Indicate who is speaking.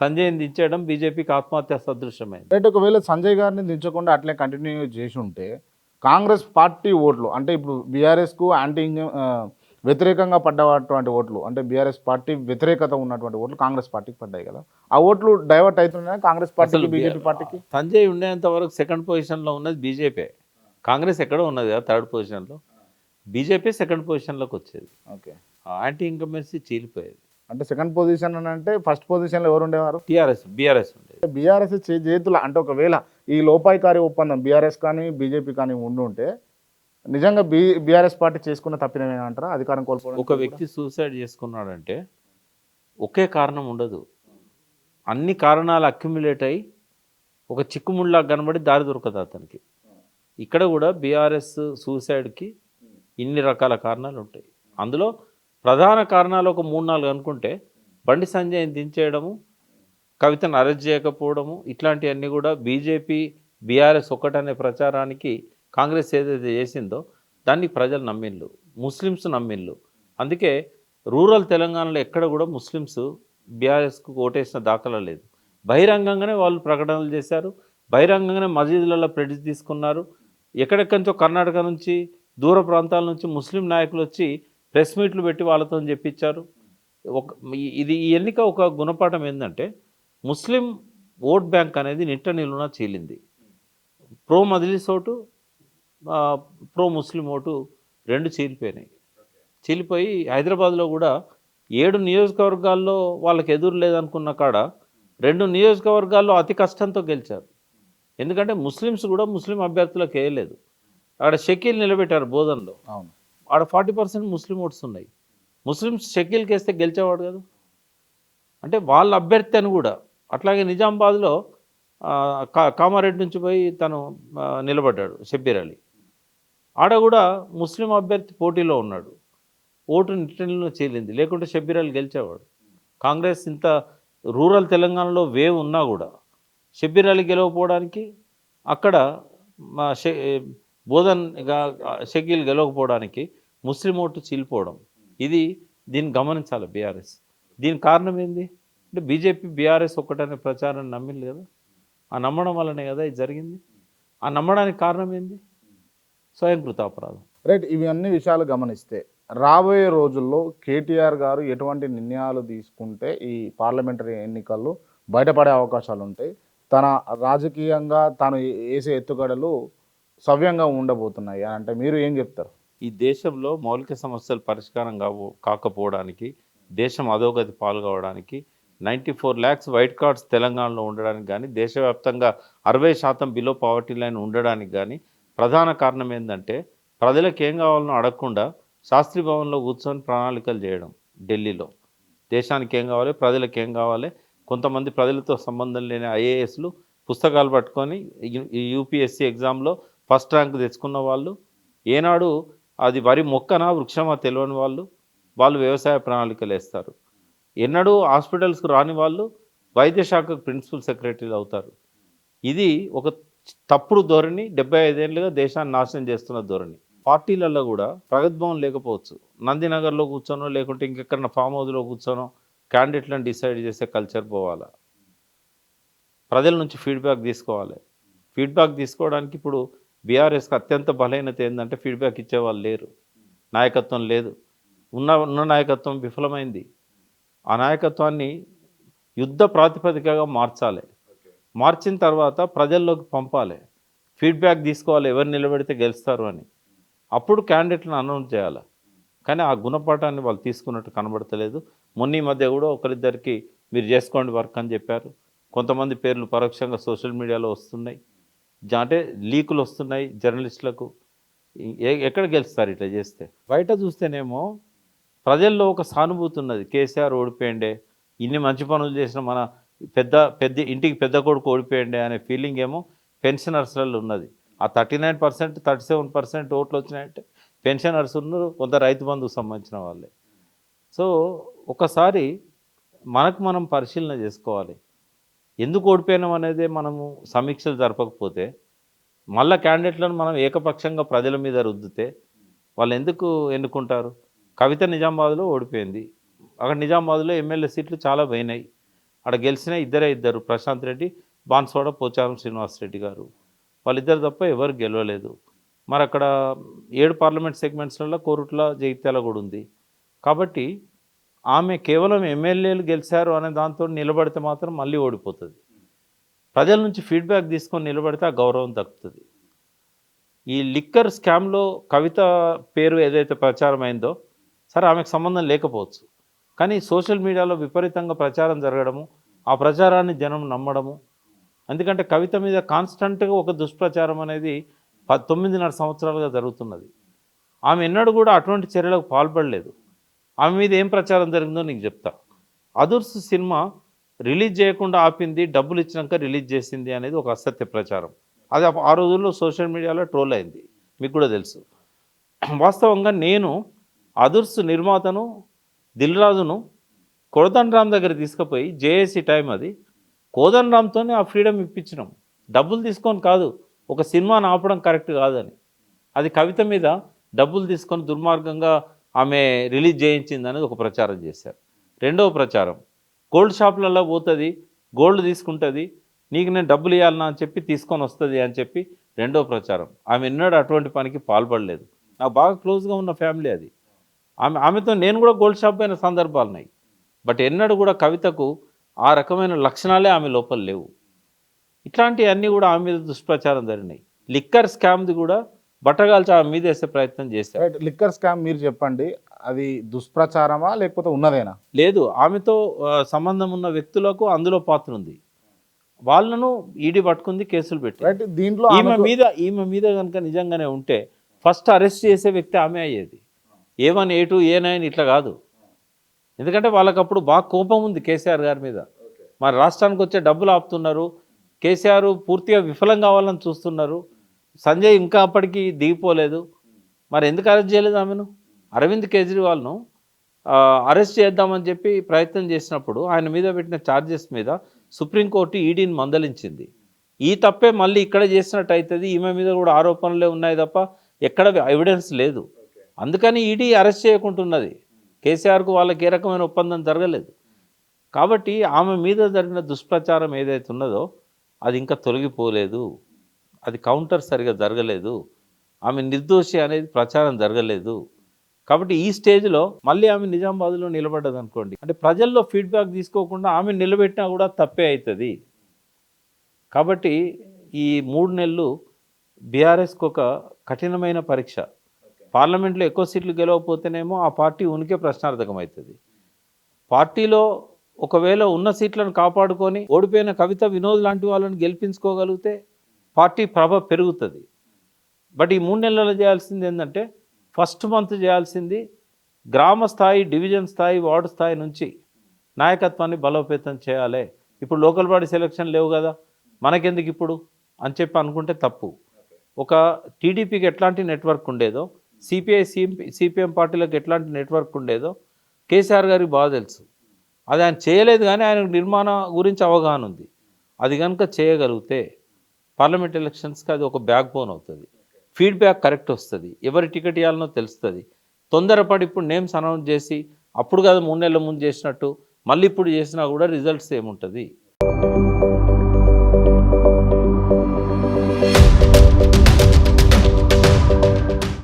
Speaker 1: సంజయ్ని దించేయడం బీజేపీకి ఆత్మహత్య సదృశ్యమైంది.
Speaker 2: రైట్ ఒకవేళ సంజయ్ గారిని దించకుండా అట్లే కంటిన్యూ చేసి ఉంటే కాంగ్రెస్ పార్టీ ఓట్లు అంటే ఇప్పుడు బీఆర్ఎస్కు యాంటీ వ్యతిరేకంగా పడ్డటువంటి ఓట్లు అంటే బీఆర్ఎస్ పార్టీ వ్యతిరేకత ఉన్నటువంటి ఓట్లు కాంగ్రెస్ పార్టీకి పడ్డాయి కదా. ఆ ఓట్లు డైవర్ట్ అవుతున్నాయి కాంగ్రెస్ పార్టీకి
Speaker 1: అసలు
Speaker 2: బీజేపీ పార్టీకి?
Speaker 1: సంజయ్ ఉండేంత వరకు సెకండ్ పొజిషన్లో ఉన్నది బీజేపీ. కాంగ్రెస్ ఎక్కడో ఉన్నది కదా థర్డ్ పొజిషన్లో. బీజేపీ సెకండ్ పొజిషన్లోకి వచ్చేది.
Speaker 2: ఓకే.
Speaker 1: యాంటీ ఇన్కంబెన్సీ చీలిపోయేది.
Speaker 2: అంటే సెకండ్ పొజిషన్ అని అంటే ఫస్ట్ పొజిషన్లో ఎవరు ఉండేవారు?
Speaker 1: టీఆర్ఎస్ బీఆర్ఎస్ ఉండేది.
Speaker 2: బీఆర్ఎస్ చేతుల అంటే ఒకవేళ ఈ లోపాయికారి ఒప్పందం బీఆర్ఎస్ కానీ బీజేపీ కానీ ఉండుంటే నిజంగా బీ బీఆర్ఎస్ పార్టీ చేసుకున్న తప్పినమేమంటారా అధికారం కోల్పోవడం
Speaker 1: ఒక వ్యక్తి సూసైడ్ చేసుకున్నాడంటే ఒకే కారణం ఉండదు. అన్ని కారణాలు అక్యుములేట్ అయి ఒక చిక్కుముళ్ళ కనబడి దారి దొరకదు అతనికి. ఇక్కడ కూడా బీఆర్ఎస్ సూసైడ్కి ఇన్ని రకాల కారణాలు ఉంటాయి. అందులో ప్రధాన కారణాలు ఒక మూడు నాలుగు అనుకుంటే బండి సంజయ్ని దించేయడము కవితను అరెస్ట్ చేయకపోవడము ఇట్లాంటివన్నీ కూడా బీజేపీ బీఆర్ఎస్ ఒక్కటనే ప్రచారానికి కాంగ్రెస్ ఏదైతే చేసిందో దాన్ని ప్రజలు నమ్మిళ్ళు ముస్లిమ్స్ నమ్మిళ్ళు అందుకే రూరల్ తెలంగాణలో ఎక్కడ కూడా ముస్లిమ్స్ బీఆర్ఎస్కు ఓటేసిన దాఖలా లేదు. బహిరంగంగానే వాళ్ళు ప్రకటనలు చేశారు బహిరంగంగానే మసీదులలో ప్రెడిస్ తీసుకున్నారు. ఎక్కడెక్కడి నుంచో కర్ణాటక నుంచి దూర ప్రాంతాల నుంచి ముస్లిం నాయకులు వచ్చి ప్రెస్ మీట్లు పెట్టి వాళ్ళతో చెప్పించారు. ఒక ఇది ఈ ఎన్నిక ఒక గుణపాఠం ఏంటంటే ముస్లిం ఓట్ బ్యాంక్ అనేది నిట్ట నిలువున చీలింది. Pro Majlis vote pro Muslim vote రెండు చీలిపోయినాయి. చీలిపోయి హైదరాబాద్లో కూడా ఏడు నియోజకవర్గాల్లో వాళ్ళకి ఎదురు లేదనుకున్న కాడ రెండు నియోజకవర్గాల్లో అతి కష్టంతో గెలిచారు. ఎందుకంటే ముస్లిమ్స్ కూడా ముస్లిం అభ్యర్థులకు వేయలేదు. అక్కడ షకీల్ నిలబెట్టారు బోధనలో.
Speaker 2: అవును.
Speaker 1: ఆడ ఫార్టీ పర్సెంట్ ముస్లిం ఓట్స్ ఉన్నాయి. ముస్లిమ్స్ షకీల్కి వేస్తే గెలిచేవాడు కదా. అంటే వాళ్ళ అభ్యర్థి అని కూడా. అట్లాగే నిజామాబాద్లో కా- కామారెడ్డి నుంచి పోయి తను నిలబడ్డాడు షబ్బీర్ అలీ. ఆడ కూడా ముస్లిం అభ్యర్థి పోటీలో ఉన్నాడు. ఓటు నిట్టనిలో చీలింది. లేకుంటే షబ్బీర్ అలీ గెలిచేవాడు. కాంగ్రెస్ ఇంత రూరల్ తెలంగాణలో వేవ్ ఉన్నా కూడా షబ్బీర్ అలీ గెలవపోవడానికి అక్కడ మా బోధనగా బోధన్ షకీల్ గెలవకపోవడానికి ముస్లిం ఓటు చీలిపోవడం. ఇది దీన్ని గమనించాలి బీఆర్ఎస్. దీని కారణం ఏంది? అంటే బీజేపీ బీఆర్ఎస్ ఒక్కటనే ప్రచారం నమ్మింది కదా. ఆ నమ్మడం వల్లనే కదా ఇది జరిగింది. ఆ నమ్మడానికి కారణం ఏంది? స్వయంకృత అపరాధం.
Speaker 2: రైట్ ఇవి అన్ని విషయాలు గమనిస్తే రాబోయే రోజుల్లో కేటీఆర్ గారు ఎటువంటి నిర్ణయాలు తీసుకుంటే ఈ పార్లమెంటరీ ఎన్నికల్లో బయటపడే అవకాశాలు ఉంటాయి తన రాజకీయంగా తాను వేసే ఎత్తుగడలు సవ్యంగా ఉండబోతున్నాయి? అని అంటే మీరు ఏం చెప్తారు?
Speaker 1: ఈ దేశంలో మౌలిక సమస్యలు పరిష్కారం కావు కాకపోవడానికి దేశం అధోగతి పాల్గొవడానికి ninety four lakhs white cards తెలంగాణలో ఉండడానికి కానీ దేశవ్యాప్తంగా అరవై శాతం బిలో పావర్టీ లైన్ ఉండడానికి కానీ ప్రధాన కారణం ఏంటంటే ప్రజలకు ఏం కావాలనో అడగకుండా శాస్త్రీ భవన్లో కూర్చొని ప్రణాళికలు చేయడం ఢిల్లీలో. దేశానికి ఏం కావాలి ప్రజలకు ఏం కావాలి కొంతమంది ప్రజలతో సంబంధం లేని ఐఏఎస్లు పుస్తకాలు పట్టుకొని ఈ యూపీఎస్సీ ఎగ్జామ్లో ఫస్ట్ ర్యాంక్ తెచ్చుకున్న వాళ్ళు ఏనాడు అది వరి మొక్కనా వృక్షమా తెలియని వాళ్ళు వాళ్ళు వ్యవసాయ ప్రణాళికలు వేస్తారు. ఎన్నడూ హాస్పిటల్స్కి రాని వాళ్ళు వైద్య శాఖకు ప్రిన్సిపల్ సెక్రటరీలు అవుతారు. ఇది ఒక తప్పుడు ధోరణి డెబ్బై ఐదేళ్ళుగా దేశాన్ని నాశనం చేస్తున్న ధోరణి. పార్టీలలో కూడా ప్రగతిభవన్ లేకపోవచ్చు. నందినగర్లో కూర్చోనో లేకుంటే ఇంకెక్కడ ఫామ్ హౌస్లో కూర్చోనో క్యాండిడేట్లను డిసైడ్ చేసే కల్చర్ పోవాలా? ప్రజల నుంచి ఫీడ్బ్యాక్ తీసుకోవాలి. ఫీడ్బ్యాక్ తీసుకోవడానికి ఇప్పుడు బీఆర్ఎస్కి అత్యంత బలహీనత ఏంటంటే ఫీడ్బ్యాక్ ఇచ్చేవాళ్ళు లేరు. నాయకత్వం లేదు. ఉన్న ఉన్న నాయకత్వం విఫలమైంది. ఆ నాయకత్వాన్ని యుద్ధ ప్రాతిపదికగా మార్చాలి. మార్చిన తర్వాత ప్రజల్లోకి పంపాలి. ఫీడ్బ్యాక్ తీసుకోవాలి. ఎవరు నిలబెడితే గెలుస్తారు అని. అప్పుడు క్యాండిడేట్లను అనౌన్స్ చేయాలి. కానీ ఆ గుణపాఠాన్ని వాళ్ళు తీసుకున్నట్టు కనబడతలేదు. మొన్న ఈ మధ్య కూడా ఒకరిద్దరికి మీరు చేసుకోండి వర్క్ అని చెప్పారు. కొంతమంది పేర్లు పరోక్షంగా సోషల్ మీడియాలో వస్తున్నాయి. అంటే లీకులు వస్తున్నాయి జర్నలిస్టులకు ఎక్కడ గెలుస్తారు ఇట్లా చేస్తే? బయట చూస్తేనేమో ప్రజల్లో ఒక సానుభూతి ఉన్నది. కేసీఆర్ ఓడిపోయిండే ఇన్ని మంచి పనులు చేసిన మన పెద్ద పెద్ద ఇంటికి పెద్ద కొడుకు ఓడిపోయిండే అనే ఫీలింగ్ ఏమో పెన్షనర్స్లలో ఉన్నది. ఆ thirty nine percent thirty seven percent ఓట్లు వచ్చినాయంటే పెన్షనర్స్ ఉన్నారు కొంత రైతు బంధుకు సంబంధించిన వాళ్ళే. సో ఒకసారి మనకు మనం పరిశీలన చేసుకోవాలి. ఎందుకు ఓడిపోయినాం అనేది మనము సమీక్షలు జరపకపోతే మళ్ళా క్యాండిడేట్లను మనం ఏకపక్షంగా ప్రజల మీద రుద్దితే వాళ్ళు ఎందుకు ఎన్నుకుంటారు? కవిత నిజామాబాద్లో ఓడిపోయింది. అక్కడ నిజామాబాద్లో ఎమ్మెల్యే సీట్లు చాలా పోయినాయి. అక్కడ గెలిచిన ఇద్దరే ఇద్దరు ప్రశాంత్ రెడ్డి బాన్స్వాడ పోచారం శ్రీనివాస్ రెడ్డి గారు. వాళ్ళిద్దరు తప్ప ఎవరు గెలవలేదు. మరి అక్కడ ఏడు పార్లమెంట్ సెగ్మెంట్స్లలో కోరుట్ల జగిత్యాల కూడా ఉంది. కాబట్టి ఆమె కేవలం ఎమ్మెల్యేలు గెలిచారు అనే దాంతో నిలబడితే మాత్రం మళ్ళీ ఓడిపోతుంది. ప్రజల నుంచి ఫీడ్బ్యాక్ తీసుకొని నిలబడితే ఆ గౌరవం దక్కుతుంది ఈ లిక్కర్ స్కామ్లో కవిత పేరు ఏదైతే ప్రచారం అయిందో సరే ఆమెకు సంబంధం లేకపోవచ్చు. కానీ సోషల్ మీడియాలో విపరీతంగా ప్రచారం జరగడము ఆ ప్రచారాన్ని జనం నమ్మడము ఎందుకంటే కవిత మీద కాన్స్టంట్గా ఒక దుష్ప్రచారం అనేది ప తొమ్మిదిన్నర సంవత్సరాలుగా జరుగుతున్నది. ఆమె ఎన్నడూ కూడా అటువంటి చర్యలకు పాల్పడలేదు. ఆమె మీద ఏం ప్రచారం జరిగిందో నీకు చెప్తా. అదుర్స్ సినిమా రిలీజ్ చేయకుండా ఆపింది డబ్బులు ఇచ్చినాక రిలీజ్ చేసింది అనేది ఒక అసత్య ప్రచారం. అది ఆ- రోజుల్లో సోషల్ మీడియాలో ట్రోల్ అయింది. మీకు కూడా తెలుసు. వాస్తవంగా నేను అదుర్స్ నిర్మాతను దిల్రాజును కోదండరామ్ దగ్గర తీసుకుపోయి జేఏసీ టైం అది కోదండరామ్తోనే ఆ ఫ్రీడమ్ ఇప్పించినాం. డబ్బులు తీసుకొని కాదు ఒక సినిమాని ఆపడం కరెక్ట్ కాదని. అది కవిత మీద డబ్బులు తీసుకొని దుర్మార్గంగా ఆమె రిలీజ్ చేయించింది అనేది ఒక ప్రచారం చేశారు. రెండవ ప్రచారం గోల్డ్ షాపులలో పోతుంది గోల్డ్ తీసుకుంటుంది నీకు నేను డబ్బులు ఇవ్వాలన్నా అని చెప్పి తీసుకొని వస్తుంది అని చెప్పి రెండవ ప్రచారం. ఆమె ఎన్నడూ అటువంటి పనికి పాల్పడలేదు. నాకు బాగా క్లోజ్గా ఉన్న ఫ్యామిలీ అది. ఆమె ఆమెతో నేను కూడా గోల్డ్ షాప్ అయిన సందర్భాలు ఉన్నాయి. బట్ ఎన్నడూ కూడా కవితకు ఆ రకమైన లక్షణాలే ఆమె లోపల లేవు. ఇట్లాంటివన్నీ కూడా ఆమె మీద దుష్ప్రచారం జరిగినాయి. లిక్కర్ స్కామ్ది కూడా బట్టగాల్చి ఆమె మీద వేసే ప్రయత్నం చేశారు
Speaker 2: రైట్ లిక్కర్ స్కామ్ మీరు చెప్పండి అది దుష్ప్రచారమా లేకపోతే ఉన్నదేనా?
Speaker 1: లేదు ఆమెతో సంబంధం ఉన్న వ్యక్తులకు అందులో పాత్ర ఉంది. వాళ్ళను ఈడీ పట్టుకుంది కేసులు పెట్టి
Speaker 2: రైట్ దీంట్లో
Speaker 1: ఈమె మీద ఈమె మీద కనుక నిజంగానే ఉంటే ఫస్ట్ అరెస్ట్ చేసే వ్యక్తి ఆమె అయ్యేది. A one A two A nine ఇట్లా కాదు. ఎందుకంటే వాళ్ళకి అప్పుడు బాగా కోపం ఉంది కేసీఆర్ గారి మీద. మరి రాష్ట్రానికి వచ్చే డబ్బులు ఆపుతున్నారు. కేసీఆర్ పూర్తిగా విఫలం కావాలని చూస్తున్నారు. సంజయ్ ఇంకా అప్పటికి దిగిపోలేదు. మరి ఎందుకు అరెస్ట్ చేయలేదు ఆమెను? అరవింద్ కేజ్రీవాల్ను అరెస్ట్ చేద్దామని చెప్పి ప్రయత్నం చేసినప్పుడు ఆయన మీద పెట్టిన ఛార్జెస్ మీద సుప్రీంకోర్టు ఈడీని మందలించింది. ఈ తప్పే మళ్ళీ ఇక్కడ చేసినట్టు అవుతుంది ఈమె మీద కూడా ఆరోపణలే ఉన్నాయి తప్ప ఎక్కడ ఎవిడెన్స్ లేదు. అందుకని ఈడీ అరెస్ట్ చేయకుంటున్నది. కేసీఆర్కు వాళ్ళకి ఏ రకమైన ఒప్పందం జరగలేదు. కాబట్టి ఆమె మీద జరిగిన దుష్ప్రచారం ఏదైతే ఉన్నదో అది ఇంకా తొలగిపోలేదు. అది కౌంటర్ సరిగా జరగలేదు. ఆమె నిర్దోషి అనేది ప్రచారం జరగలేదు. కాబట్టి ఈ స్టేజ్లో మళ్ళీ ఆమె నిజామాబాద్లో నిలబడ్డది అనుకోండి అంటే ప్రజల్లో ఫీడ్బ్యాక్ తీసుకోకుండా ఆమె నిలబెట్టినా కూడా తప్పే అవుతుంది కాబట్టి ఈ మూడు నెలలు బీఆర్ఎస్కి ఒక కఠినమైన పరీక్ష. పార్లమెంట్లో ఎక్కువ సీట్లు గెలవకపోతేనేమో ఆ పార్టీ ఉనికి ప్రశ్నార్థకం అవుతుంది పార్టీలో ఒకవేళ ఉన్న సీట్లను కాపాడుకొని ఓడిపోయిన కవిత వినోద్ లాంటి వాళ్ళని గెలిపించుకోగలిగితే పార్టీ ప్రభ పెరుగుతుంది. బట్ ఈ మూడు నెలల్లో చేయాల్సింది ఏంటంటే ఫస్ట్ మంత్ చేయాల్సింది గ్రామ స్థాయి డివిజన్ స్థాయి వార్డు స్థాయి నుంచి నాయకత్వాన్ని బలోపేతం చేయాలి. ఇప్పుడు లోకల్ బాడీ సెలక్షన్ లేవు కదా మనకెందుకు ఇప్పుడు? అని చెప్పి అనుకుంటే తప్పు. ఒక టీడీపీకి ఎట్లాంటి నెట్వర్క్ ఉండేదో సిపిఐ సిఎంపి సిపిఎం పార్టీలకు ఎట్లాంటి నెట్వర్క్ ఉండేదో కేసీఆర్ గారికి బాగా తెలుసు. అది ఆయన చేయలేదు కానీ ఆయన నిర్మాణ గురించి అవగాహన ఉంది. అది కనుక చేయగలిగితే పార్లమెంట్ ఎలక్షన్స్కి అది ఒక బ్యాక్ బోన్ అవుతుంది. ఫీడ్బ్యాక్ కరెక్ట్ వస్తుంది. ఎవరి టికెట్ ఇవ్వాలనో తెలుస్తుంది. తొందరపడి ఇప్పుడు నేమ్స్ అనౌన్స్ చేసి అప్పుడు కాదు మూడు నెలల ముందు చేసినట్టు మళ్ళీ ఇప్పుడు చేసినా కూడా రిజల్ట్స్ ఏముంటుంది?